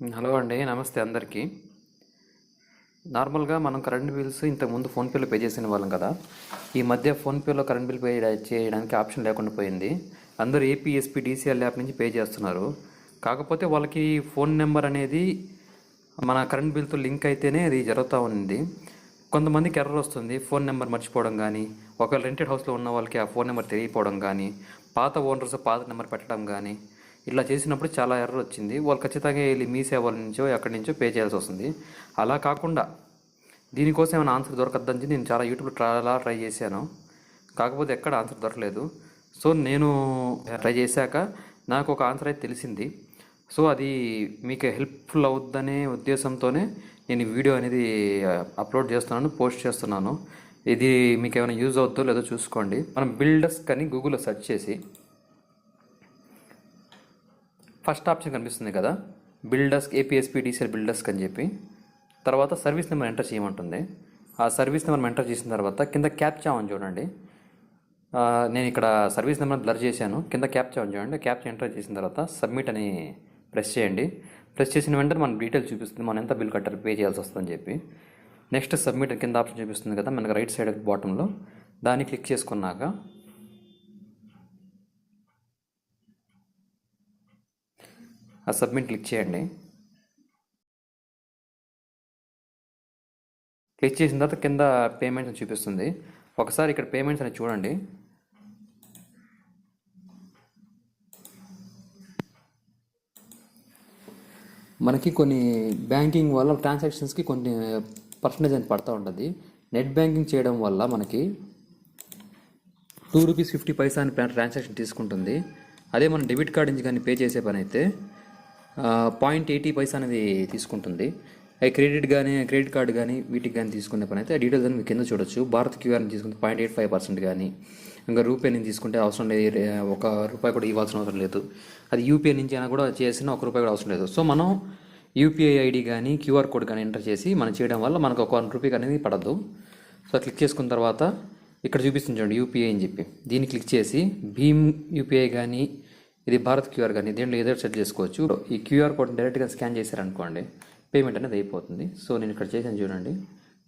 Hello అండి నమస్తే అందరికీ. నార్మల్గా మనం కరెంట్ బిల్స్ ఇంతకుముందు ఫోన్పేలో పే చేసిన వాళ్ళం కదా. ఈ మధ్య ఫోన్పేలో కరెంట్ బిల్ పే చేయడానికి ఆప్షన్ లేకుండా పోయింది. అందరూ ఏపీఎస్పీ డీసీఎల్ యాప్ నుంచి పే చేస్తున్నారు. కాకపోతే వాళ్ళకి ఫోన్ నెంబర్ అనేది మన కరెంట్ బిల్తో లింక్ అయితేనే అది జరుగుతూ ఉంది కొంతమందికి ఎర్రర్ వస్తుంది ఫోన్ నెంబర్ మర్చిపోవడం కానీ ఒకవేళ రెంటెడ్ హౌస్లో ఉన్న వాళ్ళకి ఆ ఫోన్ నెంబర్ తెలియపోవడం కానీ పాత ఓనర్స్ పాత నెంబర్ పెట్టడం కానీ ఇట్లా చేసినప్పుడు చాలా ఎర్రర్ వచ్చింది. వాళ్ళు ఖచ్చితంగా వెళ్ళి మీ సేవల నుంచో ఎక్కడి నుంచో పే చేయాల్సి వస్తుంది. అలా కాకుండా దీనికోసం ఏమైనా ఆన్సర్ దొరకద్దని నేను చాలా యూట్యూబ్లో చాలా ట్రై చేశాను. కాకపోతే ఎక్కడ ఆన్సర్ దొరకలేదు. సో నేను ట్రై చేశాక నాకు ఒక ఆన్సర్ అయితే తెలిసింది. సో అది మీకు హెల్ప్ఫుల్ అవుద్దనే ఉద్దేశంతోనే నేను వీడియో అనేది అప్లోడ్ చేస్తున్నాను పోస్ట్ చేస్తున్నాను. ఇది మీకు ఏమైనా యూజ్ అవుద్దో లేదో చూసుకోండి. మనం బిల్డర్స్ కానీ గూగుల్లో సెర్చ్ చేసి ఫస్ట్ ఆప్షన్ కనిపిస్తుంది కదా. బిల్డర్స్ ఏపీఎస్పీ డీసీఎల్ బిల్డర్స్ అని చెప్పి. తర్వాత సర్వీస్ నెంబర్ ఎంటర్ చేయమంటుంది. ఆ సర్వీస్ నెంబర్ ఎంటర్ చేసిన తర్వాత కింద క్యాప్చా అని చూడండి. నేను ఇక్కడ సర్వీస్ నెంబర్ బ్లర్ చేశాను. కింద క్యాప్చా అని చూడండి. క్యాప్చా ఎంటర్ చేసిన తర్వాత సబ్మిట్ అని ప్రెస్ చేయండి. ప్రెస్ చేసిన వెంటనే మన డీటెయిల్స్ చూపిస్తుంది. మనం ఎంత బిల్ కట్టాలి పే చేయాల్సి వస్తుందని చెప్పి. నెక్స్ట్ సబ్మిట్ కింద ఆప్షన్ చూపిస్తుంది కదా మనకు రైట్ సైడ్ బాటంలో. దాన్ని క్లిక్ చేసుకున్నాక ఆ సబ్మిట్ క్లిక్ చేయండి. క్లిక్ చేసిన తర్వాత కింద పేమెంట్స్ అని చూపిస్తుంది. ఒకసారి ఇక్కడ పేమెంట్స్ అని చూడండి. మనకి కొన్ని బ్యాంకింగ్ వల్ల ట్రాన్సాక్షన్స్కి కొన్ని పర్సంటేజ్ అని పడుతూ ఉంటుంది. నెట్ బ్యాంకింగ్ చేయడం వల్ల మనకి టూ రూపీస్ ఫిఫ్టీ పైసా అని ట్రాన్సాక్షన్ తీసుకుంటుంది. అదే మనం డెబిట్ కార్డ్ నుంచి కానీ పే చేసే పని అయితే పాయింట్ ఎయిటీ పైసా అనేది తీసుకుంటుంది. అవి క్రెడిట్ కానీ క్రెడిట్ కార్డు కానీ వీటికి కానీ తీసుకునే పని అయితే డీటెయిల్స్ అని మీకు కింద చూడొచ్చు. భారత్ క్యూఆర్ని తీసుకుంటే పాయింట్ ఎయిట్ ఫైవ్ పర్సెంట్ కానీ ఇంకా రూపే నుంచి తీసుకుంటే అవసరం లేదు ఒక రూపాయి కూడా ఇవ్వాల్సిన అవసరం లేదు. అది యూపీఐ నుంచి అయినా కూడా చేసిన ఒక రూపాయి కూడా అవసరం లేదు. సో మనం యూపీఐ ఐడి కానీ క్యూఆర్ కోడ్ కానీ ఎంటర్ చేసి మనం చేయడం వల్ల మనకు ఒక వన్ రూపీ అనేది పడద్దు సో క్లిక్ చేసుకున్న తర్వాత ఇక్కడ చూపిస్తుంది చూడండి యూపీఐ అని చెప్పి. దీన్ని క్లిక్ చేసి భీమ్ యూపీఐ కానీ ఇది భారత్ క్యూఆర్ కానీ దీంట్లో ఏదో సెట్ చేసుకోవచ్చు. ఈ క్యూఆర్ కోడ్ని డైరెక్ట్గా స్కాన్ చేశారనుకోండి పేమెంట్ అనేది అయిపోతుంది. సో నేను ఇక్కడ చేశాను చూడండి.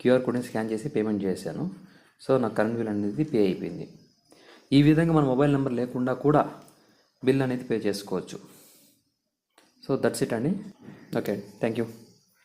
క్యూఆర్ కోడ్ని స్కాన్ చేసి పేమెంట్ చేశాను. సో నా కరెంట్ బిల్ అనేది పే అయిపోయింది. ఈ విధంగా మన మొబైల్ నెంబర్ లేకుండా కూడా బిల్ అనేది పే చేసుకోవచ్చు. సో దట్స్ ఇట్ అండి. Okay thank you.